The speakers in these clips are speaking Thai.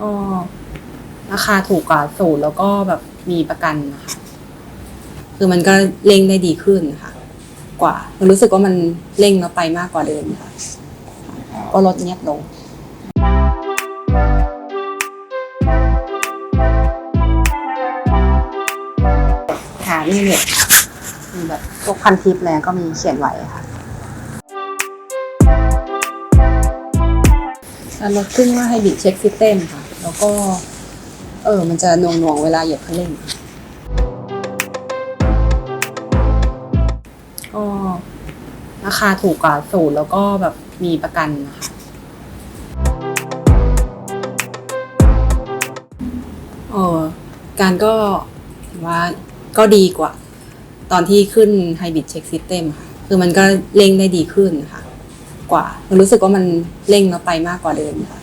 ก็ราคาถูกกว่าศูนย์แล้วก็แบบมีประกันนะคะคือมันก็เร่งได้ดีขึ้นค่ะ กว่ามันรู้สึกว่ามันเร่งแล้วไปมากกว่าเดิมค่ะ ก็ลดเงียบลงค่ะนี่เนี่ยมีแบบพวกพันทิปแล้วก็มีเขียนไว้ค่ะรลดขึ้นว่าให้บิดเช็คซิสเต็มค่ะ แล้วก็ เออ มันจะหน่วงหน่วงๆเวลาเหยียบคันเร่งก็ราคาถูกกว่าศูนย์แล้วก็แบบมีประกันนะคะเออการก็ว่าก็ดีกว่า ตอนที่ขึ้น Hybrid Check System ค่ะ คือมันก็เร่งได้ดีขึ้นค่ะ กว่า มันรู้สึกว่ามันเร่งแล้วไปมากกว่าเดิมค่ะ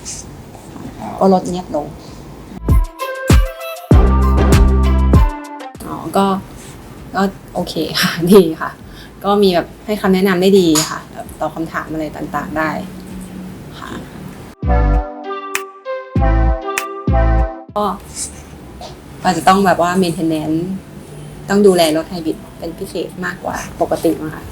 ก็ลดเงียบลงอ๋อก็ก็โอเคค่ะดีค่ะ ก็มีแบบให้คำแนะนำได้ดีค่ะตอบคำถามอะไรต่างๆได้ค่ะก็อาจจะต้องแบบว่า maintenance ต้องดูแลรถไฮบริดเป็นพิเศษมากกว่าปกตินะคะ